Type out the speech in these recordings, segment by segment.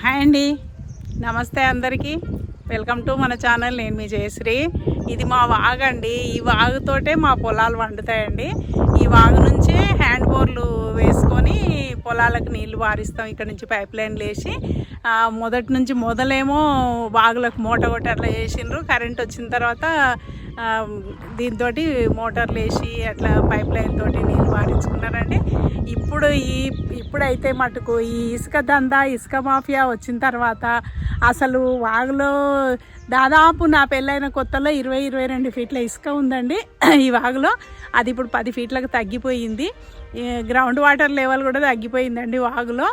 Hi అండి. నమస్తే అందరికీ. వెల్కమ్ టు మన ఛానల్. నేను మీ జయశ్రీ. ఇది మా వాగు అండి. ఈ వాగుతోటే మా పొలాలు వండుతాయండి. ఈ వాగు నుంచి హ్యాండ్ బోర్లు వేసుకొని పొలాలకు నీళ్ళు వారిస్తాం. ఇక్కడ నుంచి పైప్ లైన్లు వేసి మొదటి నుంచి మొదలేమో వాగులకు మూట కొట్టి వేసిండ్రు కరెంట్ వచ్చిన తర్వాత దీంతో మోటార్లు వేసి అట్లా పైప్ లైన్ తోటి నీళ్ళు వారించుకున్నారండి ఇప్పుడు ఈ ఇప్పుడైతే మటుకు ఈ ఇసుక దందా ఇసుక మాఫియా వచ్చిన తర్వాత అసలు వాగులో దాదాపు నా పెళ్ళైన కొత్తలో ఇరవై ఇరవై రెండు ఫీట్ల ఇసుక ఉందండి. ఈ వాగులో అది ఇప్పుడు పది ఫీట్లకు తగ్గిపోయింది. గ్రౌండ్ వాటర్ లెవెల్ కూడా తగ్గిపోయిందండి వాగులో.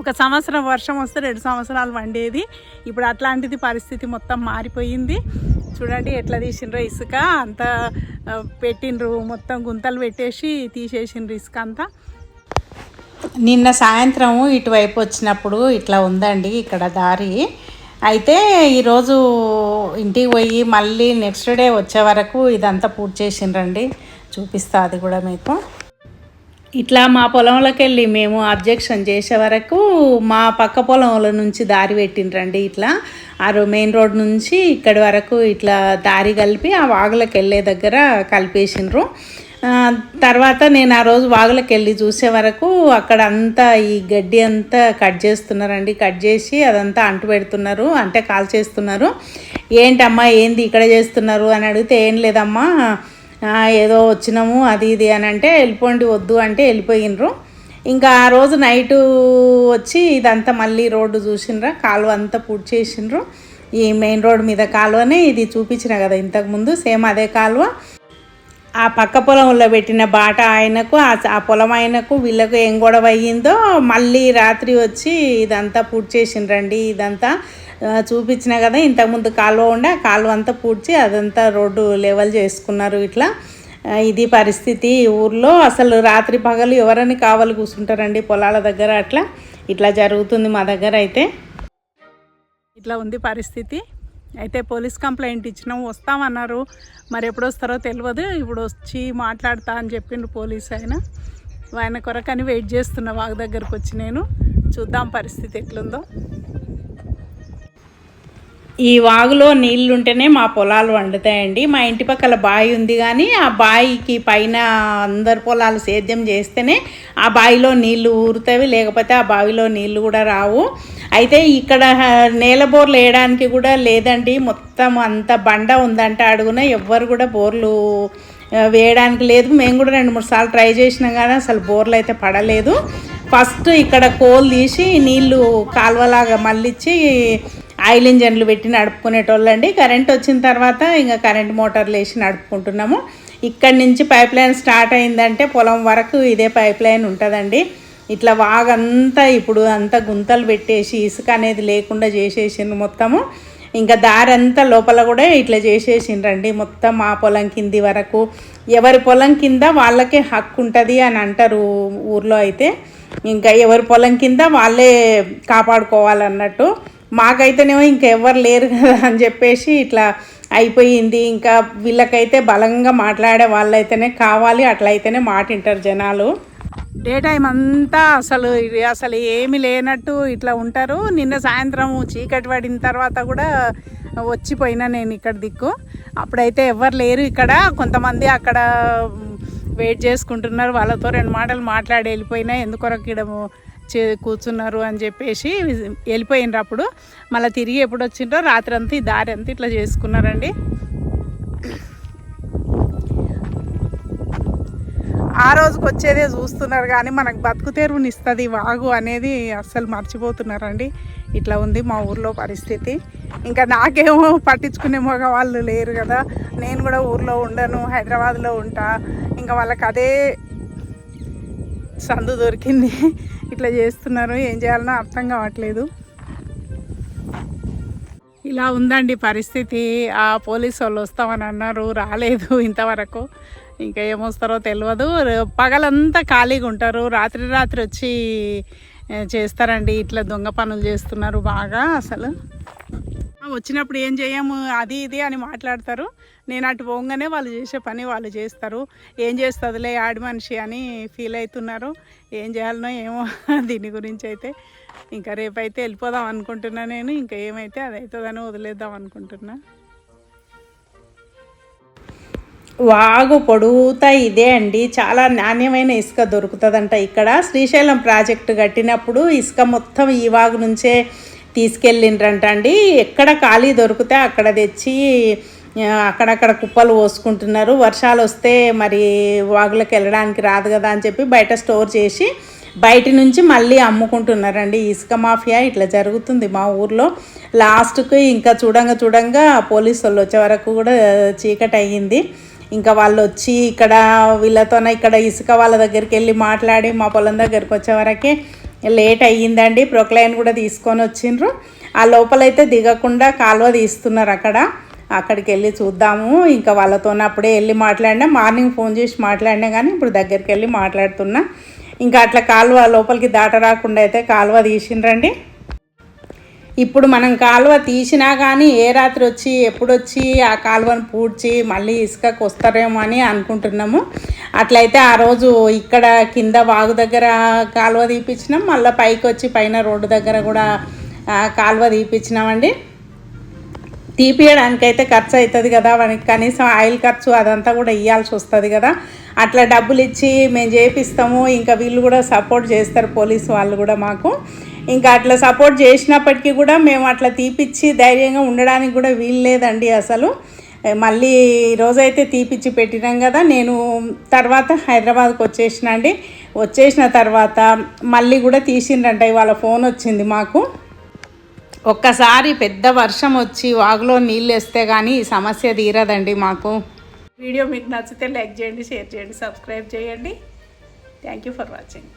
ఒక సంవత్సరం వర్షం వస్తే రెండు సంవత్సరాలు వండేది. ఇప్పుడు అట్లాంటిది పరిస్థితి మొత్తం మారిపోయింది. చూడండి ఎట్లా తీసిండ్రో ఇసుక. అంతా పెట్టిండ్రు. మొత్తం గుంతలు పెట్టేసి తీసేసిండ్రు ఇసుక అంతా. నిన్న సాయంత్రం ఇటువైపు వచ్చినప్పుడు ఇట్లా ఉందండి ఇక్కడ దారి. అయితే ఈరోజు ఇంటికి పోయి మళ్ళీ నెక్స్ట్ డే వచ్చే వరకు ఇదంతా పూర్తి చేసిండ్రండి. చూపిస్తా అది కూడా మీకు. ఇట్లా మా పొలంలోకి వెళ్ళి మేము అబ్జెక్షన్ చేసే వరకు మా పక్క పొలంలో నుంచి దారి పెట్టిండ్రండి ఇట్లా. ఆ రో- మెయిన్ రోడ్ నుంచి ఇక్కడి వరకు ఇట్లా దారి కలిపి ఆ వాగులకు వెళ్ళే దగ్గర కలిపేసిండ్రు. తర్వాత నేను ఆ రోజు వాగులకు వెళ్ళి చూసే వరకు అక్కడ అంతా ఈ గడ్డి అంతా కట్ చేస్తున్నారండి. కట్ చేసి అదంతా అంటు పెడుతున్నారు అంటే కాల్ చేస్తున్నారు ఏంటమ్మా ఏంది ఇక్కడ చేస్తున్నారు? అని అడిగితే ఏం లేదమ్మా ఏదో వచ్చినాము అది ఇది అని అంటే వెళ్ళిపోండి వద్దు అంటే వెళ్ళిపోయినరు ఇంకా ఆ రోజు నైటు వచ్చి ఇదంతా మళ్ళీ రోడ్డు చూసినరా కాలువ అంతా పూర్తి చేసిండ్రు. ఈ మెయిన్ రోడ్ మీద కాలువనే ఇది చూపించిన కదా ఇంతకుముందు సేమ్ అదే కాలువ. ఆ పక్క పొలంలో పెట్టిన బాట ఆయనకు ఆ పొలం ఆయనకు వీళ్ళకు ఏం గొడవ అయ్యిందో మళ్ళీ రాత్రి వచ్చి ఇదంతా పూర్తి చేసిండ్రండి ఇదంతా. చూపించిన కదా ఇంతకుముందు కాలువ ఉండే ఆ కాలువ అంతా పూడ్చి అదంతా రోడ్డు లెవెల్ చేసుకున్నారు ఇట్లా. ఇది పరిస్థితి ఊర్లో. అసలు రాత్రి పగలు ఎవరని కావాలి కూర్చుంటారండి పొలాల దగ్గర అట్లా. ఇట్లా జరుగుతుంది మా దగ్గర అయితే. ఇట్లా ఉంది పరిస్థితి. అయితే పోలీస్ కంప్లైంట్ ఇచ్చినాం వస్తామన్నారు. మరి ఎప్పుడు వస్తారో తెలియదు ఇప్పుడు వచ్చి మాట్లాడతా అని చెప్పిండు పోలీస్ ఆయన. ఆయన కొరకని వెయిట్ చేస్తున్నా వాగు దగ్గరకు వచ్చి నేను. చూద్దాం పరిస్థితి ఎట్లుందో. ఈ వాగులో నీళ్ళు ఉంటేనే మా పొలాలు వండుతాయండి. మా ఇంటి పక్కల బావి ఉంది కానీ ఆ బావికి పైన అందరు పొలాలు సేద్యం చేస్తేనే ఆ బావిలో నీళ్ళు ఊరుతాయి. లేకపోతే ఆ బావిలో నీళ్ళు కూడా రావు. అయితే ఇక్కడ నేల బోర్లు వేయడానికి కూడా లేదండి. మొత్తం అంత బండ ఉందంట అడుగున. ఎవ్వరు కూడా బోర్లు వేయడానికి లేదు. మేము కూడా రెండు మూడు సార్లు ట్రై చేసినాం కానీ అసలు బోర్లు అయితే పడలేదు. ఫస్ట్ ఇక్కడ కోల్ తీసి నీళ్ళు కాలువలాగా మళ్ళీ ఆయిల్ ఇంజన్లు పెట్టి నడుపుకునేటోళ్ళండి. కరెంట్ వచ్చిన తర్వాత ఇంకా కరెంట్ మోటార్లు వేసి నడుపుకుంటున్నాము. ఇక్కడి నుంచి పైప్ లైన్ స్టార్ట్ అయిందంటే పొలం వరకు ఇదే పైప్ లైన్ ఉంటుందండి. ఇట్లా వాగంతా ఇప్పుడు అంతా గుంతలు పెట్టేసి ఇసుక అనేది లేకుండా చేసేసిండ్రు మొత్తము. ఇంకా దారి అంతా లోపల కూడా ఇట్లా చేసేసిండ్రండి. మొత్తం మా పొలం కింది వరకు. ఎవరి పొలం కింద వాళ్ళకే హక్కు ఉంటుంది అని అంటారు ఊర్లో అయితే. ఇంకా ఎవరి పొలం కింద వాళ్ళే కాపాడుకోవాలన్నట్టు. మాకైతేనేమో ఇంకెవ్వరు లేరు కదా అని చెప్పేసి ఇట్లా అయిపోయింది. ఇంకా వీళ్ళకైతే బలంగా మాట్లాడే వాళ్ళైతేనే కావాలి అట్లయితేనే మాటింటారు జనాలు. డే టైం అంతా అసలు అసలు ఏమి లేనట్టు ఇట్లా ఉంటారు. నిన్న సాయంత్రం చీకటి పడిన తర్వాత కూడా వచ్చిపోయినా నేను ఇక్కడ దిక్కు. అప్పుడైతే ఎవరు లేరు ఇక్కడ. కొంతమంది అక్కడ వెయిట్ చేసుకుంటున్నారు. వాళ్ళతో రెండు మాటలు మాట్లాడి వెళ్ళిపోయినా. ఎందుకొరకు ఇక్కడ కూర్చున్నారు అని చెప్పేసి వెళ్ళిపోయినరు అప్పుడు. మళ్ళీ తిరిగి ఎప్పుడు వచ్చిండ్రో రాత్రి అంతా ఈ దారి అంతా ఇట్లా చేసుకున్నారండి. ఆ రోజుకి వచ్చేదే చూస్తున్నారు కానీ మనకు బతుకు తెరువుని ఇస్తుంది వాగు అనేది అస్సలు మర్చిపోతున్నారండి. ఇట్లా ఉంది మా ఊర్లో పరిస్థితి. ఇంకా నాకేమో పట్టించుకునే మగవాళ్ళు లేరు కదా. నేను కూడా ఊర్లో ఉండను హైదరాబాద్లో ఉంటా. ఇంకా వాళ్ళకి అదే సందు దొరికింది. ఇట్లా చేస్తున్నారు ఏం చేయాలనో అర్థం కావట్లేదు. ఇలా ఉందండి పరిస్థితి. ఆ పోలీసు వాళ్ళు వస్తామని అన్నారు రాలేదు ఇంతవరకు. ఇంకా ఏమొస్తారో తెలియదు పగలంతా ఖాళీగా ఉంటారు. రాత్రి రాత్రి వచ్చి చేస్తారండి. ఇట్లా దొంగ పనులు చేస్తున్నారు బాగా అసలు. వచ్చినప్పుడు ఏం చేయము అది ఇది అని మాట్లాడతారు. నేను అటు పోగానే వాళ్ళు చేసే పని వాళ్ళు చేస్తారు. ఏం చేస్తుందిలే ఆడి మనిషి అని ఫీల్ అవుతున్నారు. ఏం చేయాలనో ఏమో దీని గురించి అయితే. ఇంకా రేపైతే వెళ్ళిపోదాం అనుకుంటున్నా నేను. ఇంకా ఏమైతే అది అవుతుందని వదిలేద్దాం అనుకుంటున్నా. వాగు పొడుగుతా ఇదే అండి. చాలా నాణ్యమైన ఇసుక దొరుకుతుందంట ఇక్కడ. శ్రీశైలం ప్రాజెక్టు కట్టినప్పుడు ఇసుక మొత్తం ఈ వాగు నుంచే తీసుకెళ్ళిండ్రంట అండి ఎక్కడ ఖాళీ దొరికితే అక్కడ తెచ్చి అక్కడక్కడ కుప్పలు పోసుకుంటున్నారు. వర్షాలు వస్తే మరి వాగులకు వెళ్ళడానికి రాదు కదా అని చెప్పి బయట స్టోర్ చేసి బయట నుంచి మళ్ళీ అమ్ముకుంటున్నారండి. ఇసుక మాఫియా ఇట్లా జరుగుతుంది మా ఊర్లో. లాస్ట్కి ఇంకా చూడంగా చూడంగా పోలీసు వాళ్ళు వచ్చే వరకు కూడా చీకటి అయ్యింది ఇంకా వాళ్ళు వచ్చి ఇక్కడ వీళ్ళతోనే ఇక్కడ ఇసుక వాళ్ళ దగ్గరికి వెళ్ళి మాట్లాడి మా పొలం దగ్గరికి వచ్చే వరకే లేట్ అయ్యిందండి. ప్రొక్లైన్ కూడా తీసుకొని వచ్చిండ్రు. ఆ లోపలైతే దిగకుండా కాలువ తీస్తున్నారు అక్కడ. అక్కడికి వెళ్ళి చూద్దాము. ఇంకా వాళ్ళతో అప్పుడే వెళ్ళి మాట్లాడినా. మార్నింగ్ ఫోన్ చేసి మాట్లాడినా కానీ ఇప్పుడు దగ్గరికి వెళ్ళి మాట్లాడుతున్నా. ఇంకా అట్లా కాలువ లోపలికి దాట రాకుండా అయితే కాలువ తీసిండ్రండి. ఇప్పుడు మనం కాలువ తీసినా కానీ ఏ రాత్రి వచ్చి ఎప్పుడొచ్చి ఆ కాలువను పూడ్చి మళ్ళీ ఇసుకకు వస్తారేమో అని అనుకుంటున్నాము. అట్లయితే ఆ రోజు ఇక్కడ కింద వాగు దగ్గర కాలువ తీపించినాం మళ్ళీ పైకి వచ్చి పైన రోడ్డు దగ్గర కూడా కాలువ తీపించినామండి తీపియడానికైతే ఖర్చు అవుతుంది కదా మనకి కనీసం ఆయిల్ ఖర్చు అదంతా కూడా ఇవ్వాల్సి వస్తుంది కదా. అట్లా డబ్బులు ఇచ్చి మేము చేపిస్తాము. ఇంకా వీళ్ళు కూడా సపోర్ట్ చేస్తారు పోలీసు వాళ్ళు కూడా మాకు. ఇంకా అట్లా సపోర్ట్ చేసినప్పటికీ కూడా మేము అట్లా తీపిచ్చి ధైర్యంగా ఉండడానికి కూడా వీలు లేదండి అసలు. మళ్ళీ రోజైతే తీపిచ్చి పెట్టినాం కదా నేను తర్వాత హైదరాబాద్కి వచ్చేసిన అండి. వచ్చేసిన తర్వాత మళ్ళీ కూడా తీసిండ్రంట ఇవాళ ఫోన్ వచ్చింది మాకు. ఒక్కసారి పెద్ద వర్షం వచ్చి వాగులో నీళ్ళు వేస్తే కానీ ఈ సమస్య తీరదండి మాకు. వీడియో మీకు నచ్చితే లైక్ చేయండి షేర్ చేయండి సబ్స్క్రైబ్ చేయండి. Thank you for watching.